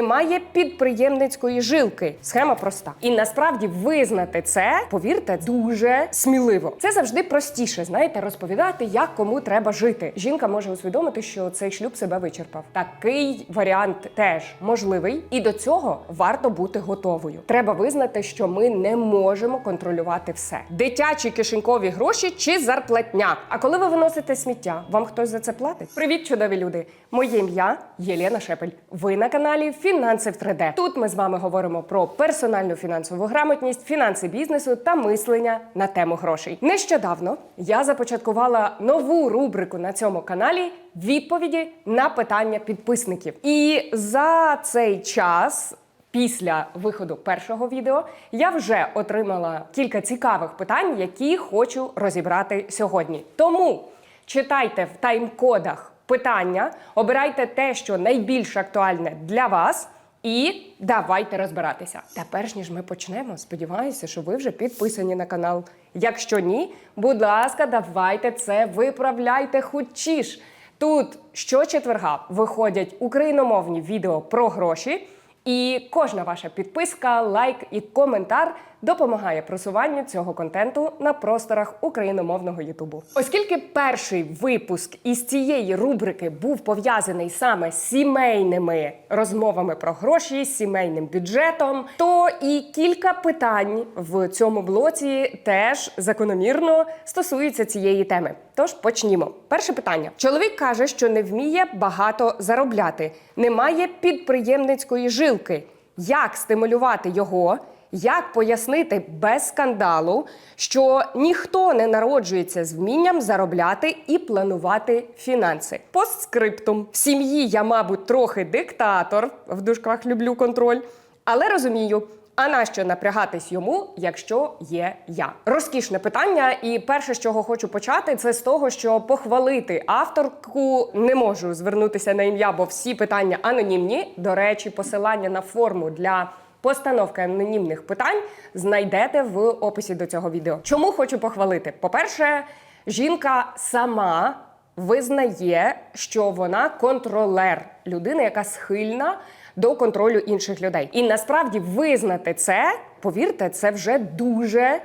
Немає підприємницької жилки. Схема проста. І насправді визнати це, повірте, дуже сміливо. Це завжди простіше, знаєте, розповідати, як кому треба жити. Жінка може усвідомити, що цей шлюб себе вичерпав. Такий варіант теж можливий, і до цього варто бути готовою. Треба визнати, що ми не можемо контролювати все: дитячі кишенькові гроші чи зарплатня. А коли ви виносите сміття, вам хтось за це платить? Привіт, чудові люди! Моє ім'я Єлена Шепель. Ви на каналі Фінанси в 3D. Тут ми з вами говоримо про персональну фінансову грамотність, фінанси бізнесу та мислення на тему грошей. Нещодавно я започаткувала нову рубрику на цьому каналі відповіді на питання підписників. І за цей час. Після виходу першого відео я вже отримала кілька цікавих питань, які хочу розібрати сьогодні. Тому читайте в тайм-кодах питання, обирайте те, що найбільш актуальне для вас. І давайте розбиратися. Та перш ніж ми почнемо, сподіваюся, що ви вже підписані на канал. Якщо ні, будь ласка, давайте це виправляйте хутчіш. Тут щочетверга виходять україномовні відео про гроші. І кожна ваша підписка, лайк і коментар допомагає просуванню цього контенту на просторах україномовного Ютубу. Оскільки перший випуск із цієї рубрики був пов'язаний саме з сімейними розмовами про гроші, сімейним бюджетом, то і кілька питань в цьому блоці теж закономірно стосуються цієї теми. Тож почнімо. Перше питання: чоловік каже, що не вміє багато заробляти, немає підприємницької жилки. Як стимулювати його? Як пояснити без скандалу, що ніхто не народжується з вмінням заробляти і планувати фінанси? Постскриптум в сім'ї я, мабуть, трохи диктатор в дужках люблю контроль, але розумію. А нащо напрягатись йому, якщо є я? Розкішне питання, і перше, з чого хочу почати, це з того, що похвалити авторку не можу звернутися на ім'я, бо всі питання анонімні. До речі, посилання на форму для постановки анонімних питань знайдете в описі до цього відео. Чому хочу похвалити? По-перше, жінка сама визнає, що вона контролер, людина, яка схильна до контролю інших людей. І насправді визнати це, повірте, це вже дуже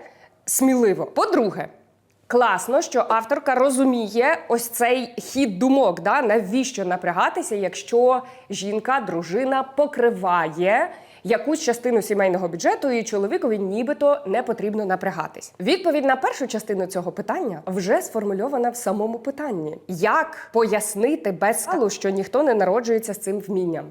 сміливо. По-друге, Класно, що авторка розуміє ось цей хід думок. Да? Навіщо напрягатися, якщо жінка, дружина покриває якусь частину сімейного бюджету, і чоловікові нібито не потрібно напрягатись. Відповідь на першу частину цього питання вже сформульована в самому питанні: як пояснити без салу, що ніхто не народжується з цим вмінням?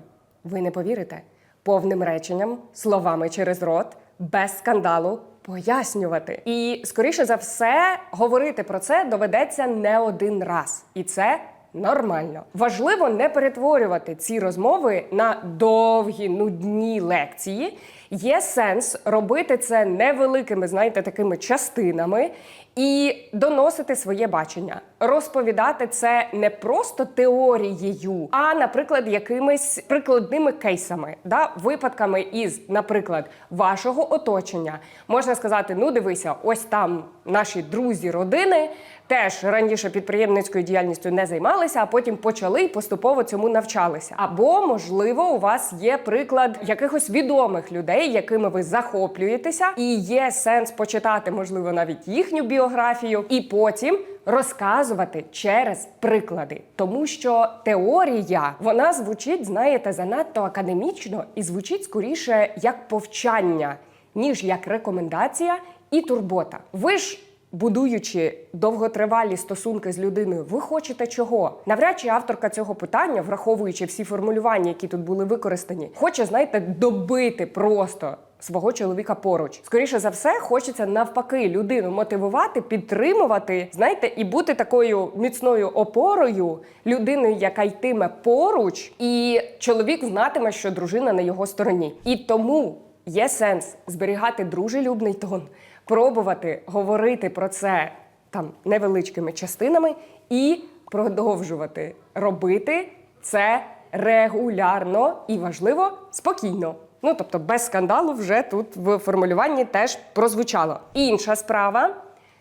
Ви не повірите повним реченням, словами через рот, без скандалу пояснювати. І скоріше за все, говорити про це доведеться не один раз, і це. Нормально важливо не перетворювати ці розмови на довгі нудні лекції. Є сенс робити це невеликими, знаєте, такими частинами і доносити своє бачення, розповідати це не просто теорією, а, наприклад, якимись прикладними кейсами, да, випадками із, наприклад, вашого оточення. Можна сказати: ну, дивися, ось там наші друзі, родини. Теж раніше підприємницькою діяльністю не займалися, а потім почали і поступово цьому навчалися. Або, можливо, у вас є приклад якихось відомих людей, якими ви захоплюєтеся, і є сенс почитати, можливо, навіть їхню біографію, і потім розказувати через приклади. Тому що теорія вона звучить, знаєте, занадто академічно і звучить скоріше як повчання, ніж як рекомендація і турбота. Ви ж будуючи довготривалі стосунки з людиною, ви хочете чого? Навряд чи авторка цього питання, враховуючи всі формулювання, які тут були використані, хоче, знаєте, добити просто. Свого чоловіка поруч, скоріше за все, хочеться навпаки людину мотивувати, підтримувати, знаєте, і бути такою міцною опорою, людиною, яка йтиме поруч, і чоловік знатиме, що дружина на його стороні. І тому є сенс зберігати дружелюбний тон, пробувати говорити про це там невеличкими частинами і продовжувати робити це регулярно і важливо спокійно. Ну тобто без скандалу вже тут в формулюванні теж прозвучало. Інша справа,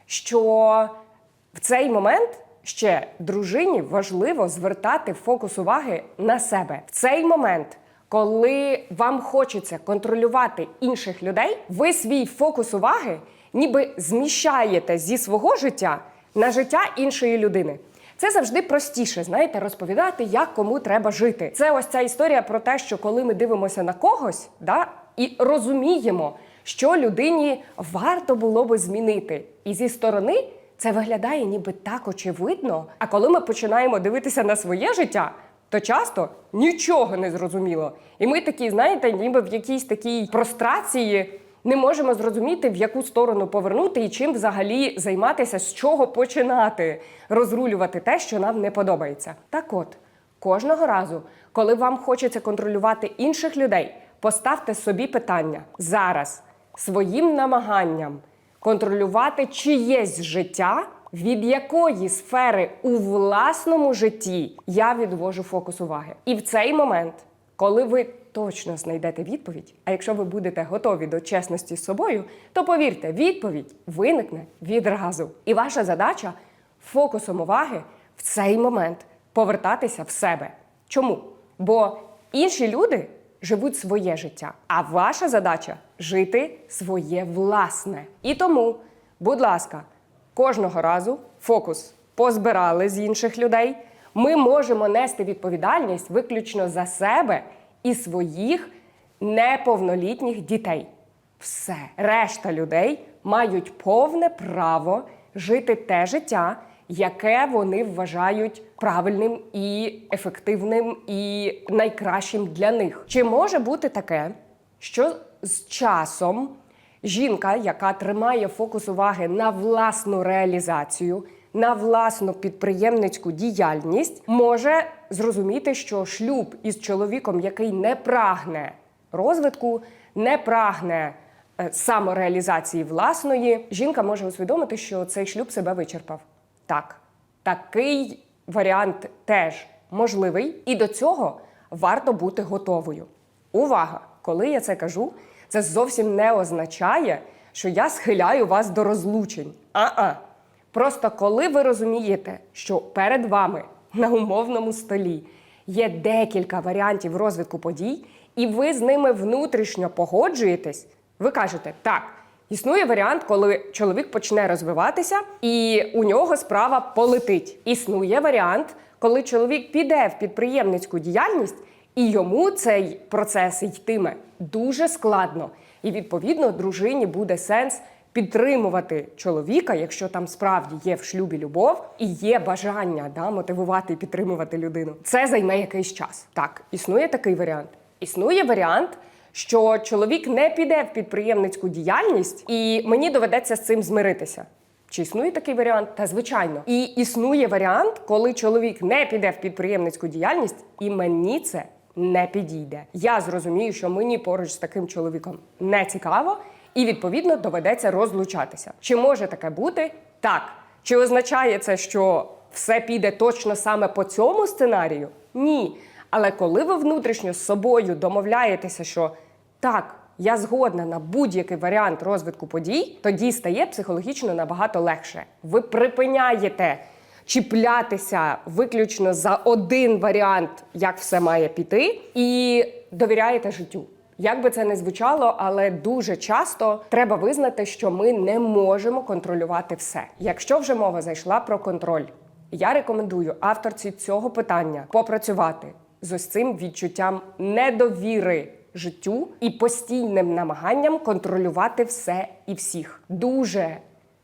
що в цей момент ще дружині важливо звертати фокус уваги на себе. В цей момент коли вам хочеться контролювати інших людей, ви свій фокус уваги ніби зміщаєте зі свого життя на життя іншої людини. Це завжди простіше, знаєте, розповідати, як кому треба жити. Це ось ця історія про те, що коли ми дивимося на когось, да, і розуміємо, що людині варто було би змінити. І зі сторони це виглядає ніби так очевидно. А коли ми починаємо дивитися на своє життя, то часто нічого не зрозуміло. І ми такі, знаєте, ніби в якійсь такій прострації не можемо зрозуміти, в яку сторону повернути і чим взагалі займатися, з чого починати розрулювати те, що нам не подобається. Так от, кожного разу, коли вам хочеться контролювати інших людей, поставте собі питання зараз своїм намаганням контролювати чиєсь життя, від якої сфери у власному житті я відвожу фокус уваги. І в цей момент, коли ви точно знайдете відповідь, а якщо ви будете готові до чесності з собою, то повірте, відповідь виникне відразу. І ваша задача фокусом уваги в цей момент повертатися в себе. Чому? Бо інші люди живуть своє життя, а ваша задача жити своє власне. І тому, будь ласка, кожного разу фокус позбирали з інших людей. Ми можемо нести відповідальність виключно за себе і своїх неповнолітніх дітей. Все, решта людей мають повне право жити те життя, яке вони вважають правильним і ефективним і найкращим для них. Чи може бути таке, що з часом жінка, яка тримає фокус уваги на власну реалізацію, на власну підприємницьку діяльність, може зрозуміти, що шлюб із чоловіком, який не прагне розвитку, не прагне е, самореалізації власної, жінка може усвідомити, що цей шлюб себе вичерпав. Так, такий варіант теж можливий, і до цього варто бути готовою. Увага! Коли я це кажу, це зовсім не означає, що я схиляю вас до розлучень. А-а. Просто коли ви розумієте, що перед вами на умовному столі є декілька варіантів розвитку подій, і ви з ними внутрішньо погоджуєтесь, ви кажете, так, існує варіант, коли чоловік почне розвиватися і у нього справа полетить. Існує варіант, коли чоловік піде в підприємницьку діяльність, і йому цей процес йтиме дуже складно. І відповідно дружині буде сенс підтримувати чоловіка, якщо там справді є в шлюбі любов і є бажання да, мотивувати і підтримувати людину. Це займе якийсь час. Так, існує такий варіант. Існує варіант, що чоловік не піде в підприємницьку діяльність, і мені доведеться з цим змиритися. Чи існує такий варіант? Та звичайно. І існує варіант, коли чоловік не піде в підприємницьку діяльність, і мені це не підійде. Я зрозумію, що мені поруч з таким чоловіком не цікаво, і відповідно доведеться розлучатися. Чи може таке бути? Так. Чи означає це, що все піде точно саме по цьому сценарію? Ні. Але коли ви внутрішньо з собою домовляєтеся, що так, я згодна на будь-який варіант розвитку подій, тоді стає психологічно набагато легше. Ви припиняєте чіплятися виключно за один варіант, як все має піти, і довіряєте життю. Як би це не звучало, але дуже часто треба визнати, що ми не можемо контролювати все. Якщо вже мова зайшла про контроль, я рекомендую авторці цього питання попрацювати з ось цим відчуттям недовіри життю і постійним намаганням контролювати все і всіх. Дуже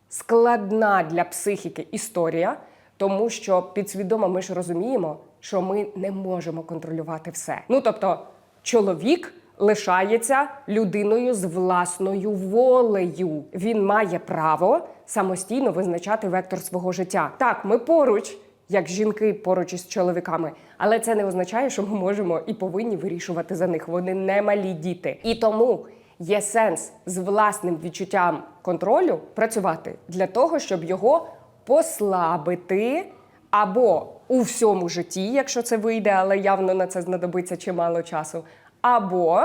складна для психіки історія, тому що підсвідомо ми ж розуміємо, що ми не можемо контролювати все. Ну тобто, чоловік лишається людиною з власною волею. Він має право самостійно визначати вектор свого життя. Так, ми поруч. Як жінки поруч із чоловіками, але це не означає, що ми можемо і повинні вирішувати за них. Вони не малі діти, і тому є сенс з власним відчуттям контролю працювати для того, щоб його послабити або у всьому житті, якщо це вийде, але явно на це знадобиться чимало часу, або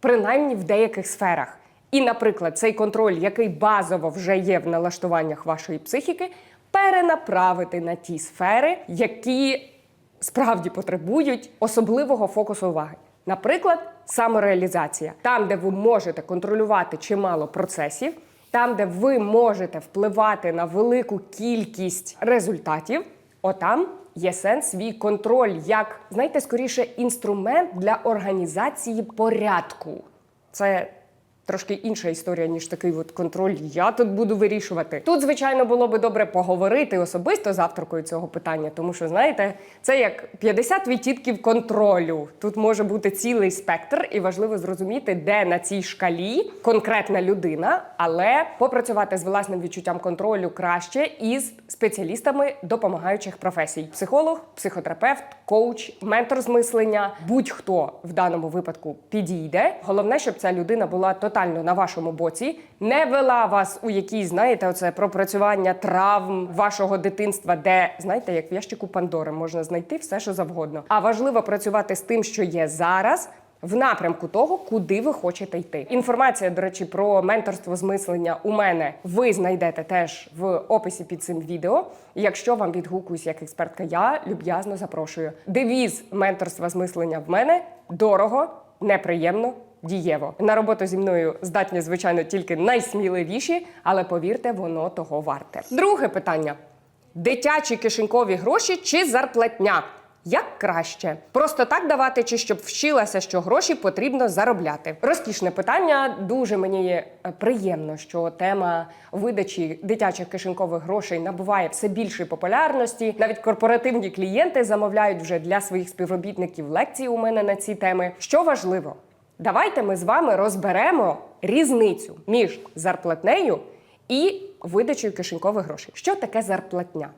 принаймні в деяких сферах. І, наприклад, цей контроль, який базово вже є в налаштуваннях вашої психіки, перенаправити на ті сфери, які справді потребують особливого фокусу уваги. Наприклад, самореалізація, там, де ви можете контролювати чимало процесів, там, де ви можете впливати на велику кількість результатів, отам є сенс свій контроль як, знаєте, скоріше інструмент для організації порядку. Це трошки інша історія, ніж такий от контроль. Я тут буду вирішувати. Тут, звичайно, було би добре поговорити особисто з авторкою цього питання, тому що знаєте, це як 50 відтітків контролю. Тут може бути цілий спектр, і важливо зрозуміти, де на цій шкалі конкретна людина, але попрацювати з власним відчуттям контролю краще із спеціалістами допомагаючих професій: психолог, психотерапевт, коуч, ментор з мислення, будь-хто в даному випадку підійде. Головне, щоб ця людина була тотально на вашому боці, не вела вас у якісь, знаєте, оце пропрацювання травм вашого дитинства, де знаєте, як в ящику Пандори можна знайти все, що завгодно. А важливо працювати з тим, що є зараз. В напрямку того, куди ви хочете йти. Інформація, до речі, про менторство з мислення у мене ви знайдете теж в описі під цим відео. Якщо вам відгукуюсь як експертка, я люб'язно запрошую. Девіз менторства з мислення в мене дорого, неприємно. Дієво на роботу зі мною здатні, звичайно, тільки найсміливіші, але повірте, воно того варте. Друге питання: дитячі кишенькові гроші чи зарплатня? Як краще? Просто так давати, чи щоб вчилася, що гроші потрібно заробляти? Розкішне питання. Дуже мені е, приємно, що тема видачі дитячих кишенькових грошей набуває все більшої популярності. Навіть корпоративні клієнти замовляють вже для своїх співробітників лекції у мене на ці теми. Що важливо, давайте ми з вами розберемо різницю між зарплатнею і видачею кишенькових грошей. Що таке зарплатня?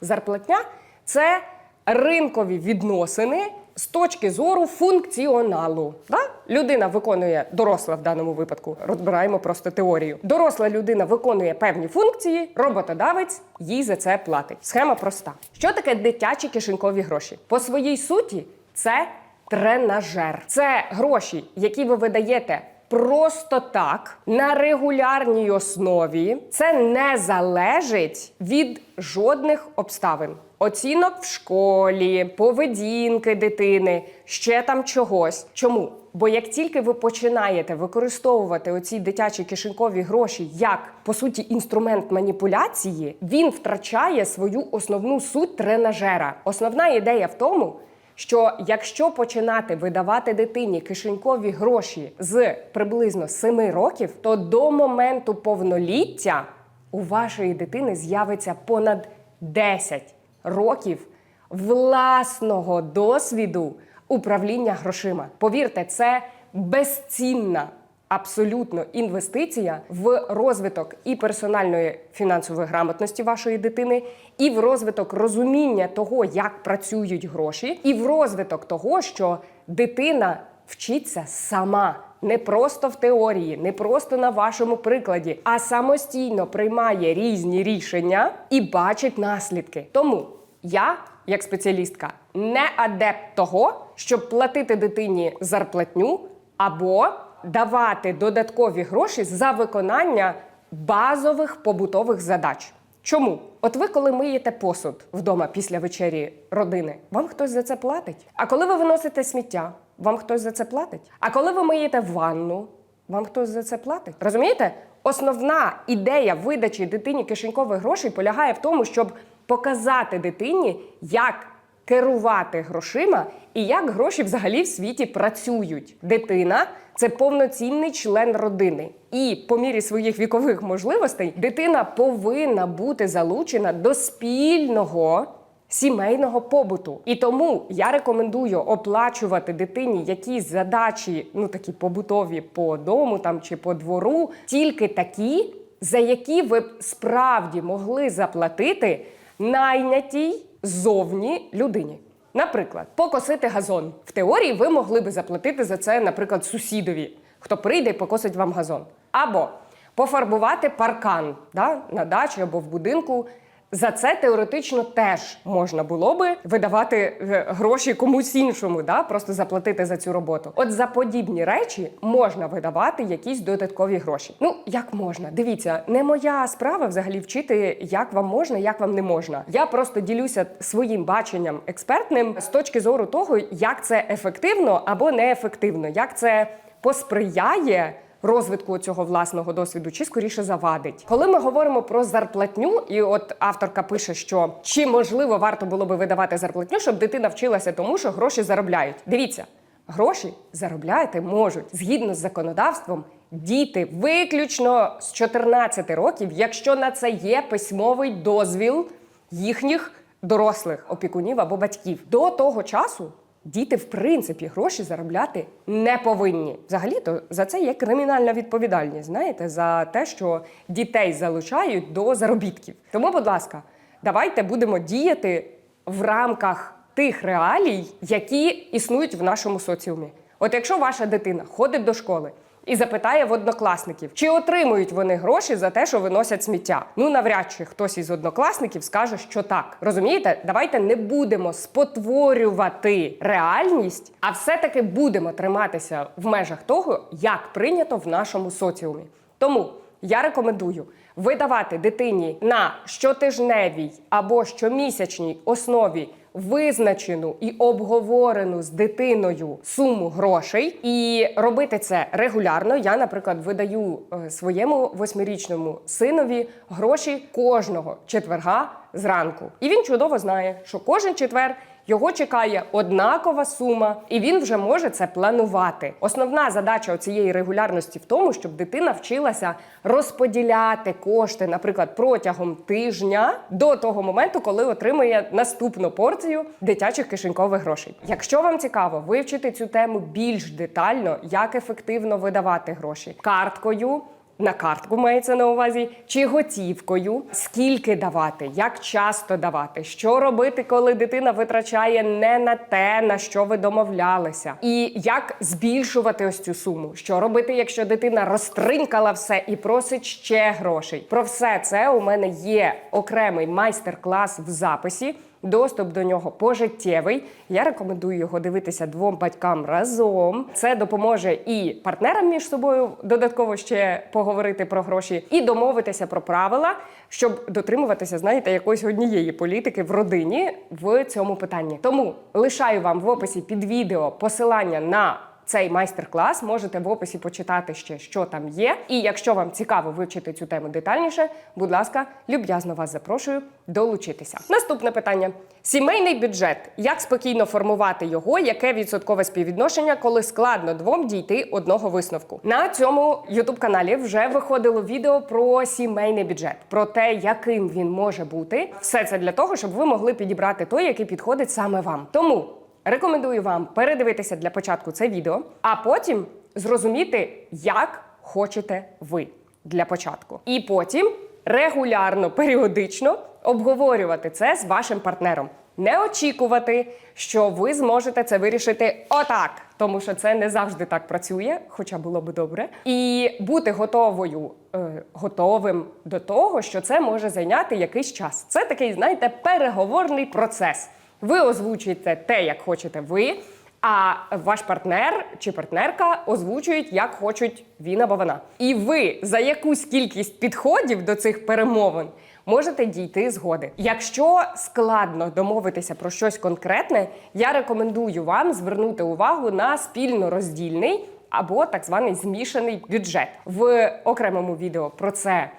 Зарплатня це ринкові відносини з точки зору функціоналу. Да? Людина виконує доросла в даному випадку. Розбираємо просто теорію. Доросла людина виконує певні функції, роботодавець їй за це платить. Схема проста. Що таке дитячі кишенькові гроші? По своїй суті, це тренажер. Це гроші, які ви видаєте. Просто так на регулярній основі це не залежить від жодних обставин. Оцінок в школі, поведінки дитини, ще там чогось. Чому? Бо як тільки ви починаєте використовувати оці дитячі кишенькові гроші як по суті інструмент маніпуляції, він втрачає свою основну суть тренажера. Основна ідея в тому, що якщо починати видавати дитині кишенькові гроші з приблизно 7 років, то до моменту повноліття у вашої дитини з'явиться понад 10 років власного досвіду управління грошима. Повірте, це безцінна. Абсолютно інвестиція в розвиток і персональної фінансової грамотності вашої дитини, і в розвиток розуміння того, як працюють гроші, і в розвиток того, що дитина вчиться сама. Не просто в теорії, не просто на вашому прикладі, а самостійно приймає різні рішення і бачить наслідки. Тому я, як спеціалістка, не адепт того, щоб платити дитині зарплатню або давати додаткові гроші за виконання базових побутових задач. Чому? От ви, коли миєте посуд вдома після вечері родини, вам хтось за це платить. А коли ви виносите сміття, вам хтось за це платить. А коли ви миєте ванну, вам хтось за це платить. Розумієте? Основна ідея видачі дитині кишенькових грошей полягає в тому, щоб показати дитині, як керувати грошима і як гроші взагалі в світі працюють. Дитина це повноцінний член родини. І по мірі своїх вікових можливостей дитина повинна бути залучена до спільного. Сімейного побуту, і тому я рекомендую оплачувати дитині якісь задачі, ну такі побутові по дому там чи по двору, тільки такі, за які ви б справді могли заплатити найнятій зовні людині. Наприклад, покосити газон. В теорії ви могли би заплатити за це, наприклад, сусідові, хто прийде і покосить вам газон. Або пофарбувати паркан да, на дачі або в будинку. За це теоретично теж можна було би видавати е, гроші комусь іншому, да? просто заплатити за цю роботу. От за подібні речі можна видавати якісь додаткові гроші. Ну як можна? Дивіться, не моя справа взагалі вчити, як вам можна, як вам не можна. Я просто ділюся своїм баченням експертним з точки зору того, як це ефективно або неефективно, як це посприяє розвитку цього власного досвіду, чи скоріше завадить. Коли ми говоримо про зарплатню, і от авторка пише, що чи можливо варто було би видавати зарплатню, щоб дитина вчилася тому, що гроші заробляють. Дивіться, гроші заробляти можуть згідно з законодавством. Діти виключно з 14 років, якщо на це є письмовий дозвіл їхніх дорослих опікунів або батьків. До того часу діти, в принципі, гроші заробляти не повинні. Взагалі-то за це є кримінальна відповідальність. Знаєте, за те, що дітей залучають до заробітків. Тому, будь ласка, давайте будемо діяти в рамках тих реалій, які існують в нашому соціумі. От якщо ваша дитина ходить до школи і запитає в однокласників, чи отримують вони гроші за те, що виносять сміття. Ну навряд чи хтось із однокласників скаже, що так. Розумієте, давайте не будемо спотворювати реальність, а все-таки будемо триматися в межах того, як прийнято в нашому соціумі. Тому я рекомендую видавати дитині на щотижневій або щомісячній основі визначену і обговорену з дитиною суму грошей, і робити це регулярно. Я, наприклад, видаю е, своєму восьмирічному синові гроші кожного четверга зранку. І він чудово знає, що кожен четвер. Його чекає однакова сума, і він вже може це планувати. Основна задача цієї регулярності в тому, щоб дитина вчилася розподіляти кошти, наприклад, протягом тижня до того моменту, коли отримує наступну порцію дитячих кишенькових грошей. Якщо вам цікаво вивчити цю тему більш детально, як ефективно видавати гроші карткою. На картку мається на увазі, чи готівкою, скільки давати, як часто давати, що робити, коли дитина витрачає не на те, на що ви домовлялися, і як збільшувати ось цю суму, що робити, якщо дитина розтринкала все і просить ще грошей. Про все це у мене є окремий майстер-клас в записі. Доступ до нього пожиттєвий. Я рекомендую його дивитися двом батькам разом. Це допоможе і партнерам між собою додатково ще поговорити про гроші, і домовитися про правила, щоб дотримуватися, знаєте, якоїсь однієї політики в родині в цьому питанні. Тому лишаю вам в описі під відео посилання на. Цей майстер-клас можете в описі почитати ще, що там є. І якщо вам цікаво вивчити цю тему детальніше, будь ласка, люб'язно вас запрошую долучитися. Наступне питання: сімейний бюджет. Як спокійно формувати його? Яке відсоткове співвідношення, коли складно двом дійти одного висновку? На цьому youtube каналі вже виходило відео про сімейний бюджет, про те, яким він може бути. Все це для того, щоб ви могли підібрати той, який підходить саме вам. Тому. Рекомендую вам передивитися для початку це відео, а потім зрозуміти, як хочете ви для початку. І потім регулярно, періодично обговорювати це з вашим партнером. Не очікувати, що ви зможете це вирішити отак, тому що це не завжди так працює, хоча було би добре. І бути готовою, е, готовим до того, що це може зайняти якийсь час. Це такий, знаєте, переговорний процес. Ви озвучуєте те, як хочете ви, а ваш партнер чи партнерка озвучують, як хочуть він або вона. І ви за якусь кількість підходів до цих перемовин можете дійти згоди. Якщо складно домовитися про щось конкретне, я рекомендую вам звернути увагу на спільно роздільний або так званий змішаний бюджет. В окремому відео про це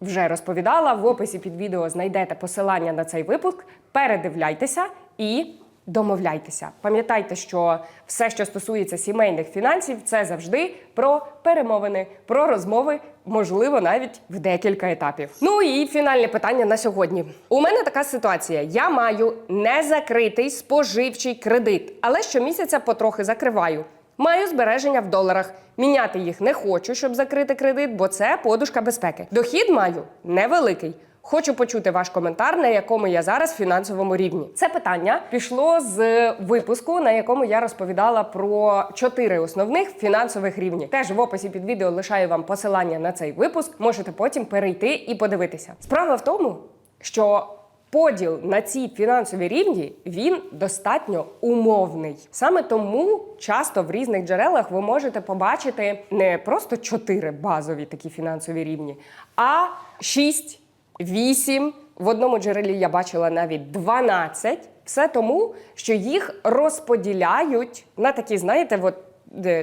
вже розповідала. В описі під відео знайдете посилання на цей випуск. Передивляйтеся і домовляйтеся. Пам'ятайте, що все, що стосується сімейних фінансів, це завжди про перемовини, про розмови, можливо, навіть в декілька етапів. Ну і фінальне питання на сьогодні. У мене така ситуація: я маю незакритий споживчий кредит, але щомісяця потрохи закриваю. Маю збереження в доларах. Міняти їх не хочу, щоб закрити кредит, бо це подушка безпеки. Дохід маю невеликий. Хочу почути ваш коментар, на якому я зараз фінансовому рівні. Це питання пішло з випуску, на якому я розповідала про чотири основних фінансових рівні. Теж в описі під відео лишаю вам посилання на цей випуск. Можете потім перейти і подивитися. Справа в тому, що Поділ на ці фінансові рівні він достатньо умовний. Саме тому часто в різних джерелах ви можете побачити не просто чотири базові такі фінансові рівні, а шість, вісім. В одному джерелі я бачила навіть 12. Все тому, що їх розподіляють на такі, знаєте, от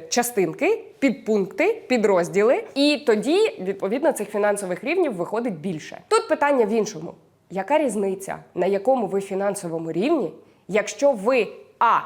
частинки, підпункти, підрозділи, і тоді відповідно цих фінансових рівнів виходить більше. Тут питання в іншому: яка різниця, на якому ви фінансовому рівні, якщо ви а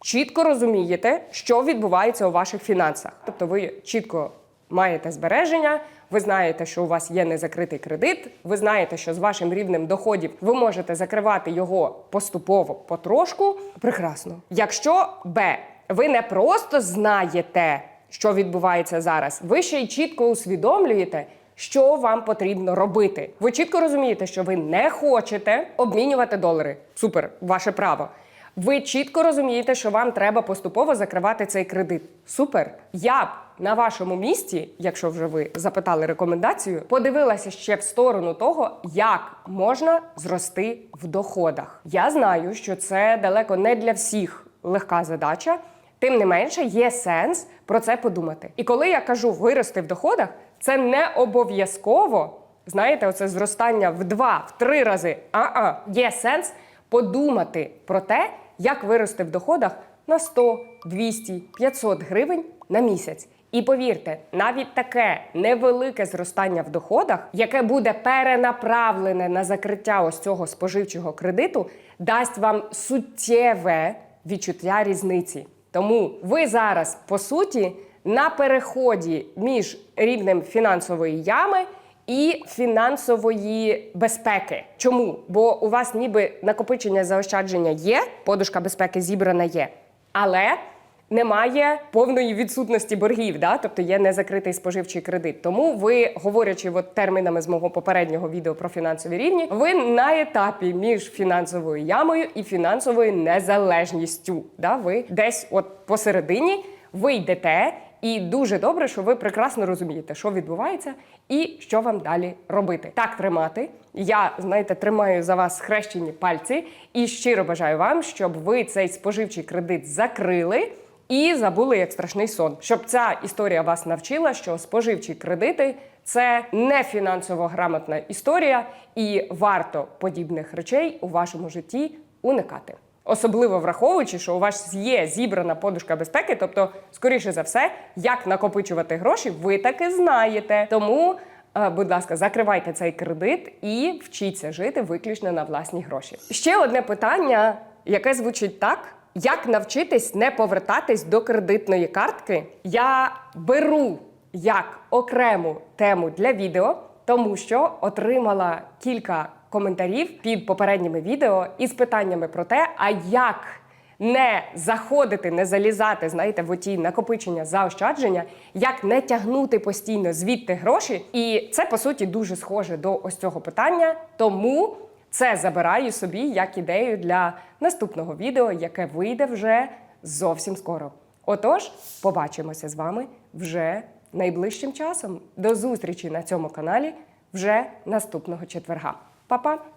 чітко розумієте, що відбувається у ваших фінансах, тобто ви чітко маєте збереження. Ви знаєте, що у вас є незакритий кредит. Ви знаєте, що з вашим рівнем доходів ви можете закривати його поступово потрошку. Прекрасно. Якщо Б, ви не просто знаєте, що відбувається зараз, ви ще й чітко усвідомлюєте, що вам потрібно робити. Ви чітко розумієте, що ви не хочете обмінювати долари. Супер, ваше право. Ви чітко розумієте, що вам треба поступово закривати цей кредит. Супер. Я б на вашому місці, якщо вже ви запитали рекомендацію, подивилася ще в сторону того, як можна зрости в доходах. Я знаю, що це далеко не для всіх легка задача. Тим не менше, є сенс про це подумати. І коли я кажу вирости в доходах, це не обов'язково. Знаєте, оце зростання в два, в три рази. А-а, є сенс подумати про те, як вирости в доходах на 100, 200, 500 гривень на місяць. І повірте, навіть таке невелике зростання в доходах, яке буде перенаправлене на закриття ось цього споживчого кредиту, дасть вам суттєве відчуття різниці. Тому ви зараз, по суті, на переході між рівнем фінансової ями і фінансової безпеки. Чому? Бо у вас ніби накопичення заощадження є, подушка безпеки зібрана є, але немає повної відсутності боргів, да? тобто є незакритий споживчий кредит. Тому ви, говорячи от термінами з мого попереднього відео про фінансові рівні, ви на етапі між фінансовою ямою і фінансовою незалежністю. Да? Ви десь от посередині ви йдете. І дуже добре, що ви прекрасно розумієте, що відбувається і що вам далі робити. Так тримати. Я, знаєте, тримаю за вас схрещені пальці і щиро бажаю вам, щоб ви цей споживчий кредит закрили. І забули як страшний сон, щоб ця історія вас навчила, що споживчі кредити це не фінансово грамотна історія, і варто подібних речей у вашому житті уникати. Особливо враховуючи, що у вас є зібрана подушка безпеки, тобто, скоріше за все, як накопичувати гроші, ви таки знаєте. Тому, е, будь ласка, закривайте цей кредит і вчіться жити виключно на власні гроші. Ще одне питання, яке звучить так. Як навчитись не повертатись до кредитної картки? Я беру як окрему тему для відео, тому що отримала кілька коментарів під попередніми відео із питаннями про те, а як не заходити, не залізати, знаєте, в оті накопичення заощадження, як не тягнути постійно звідти гроші. І це по суті дуже схоже до ось цього питання. Тому це забираю собі як ідею для наступного відео, яке вийде вже зовсім скоро. Отож, побачимося з вами вже найближчим часом. До зустрічі на цьому каналі вже наступного четверга. Papa,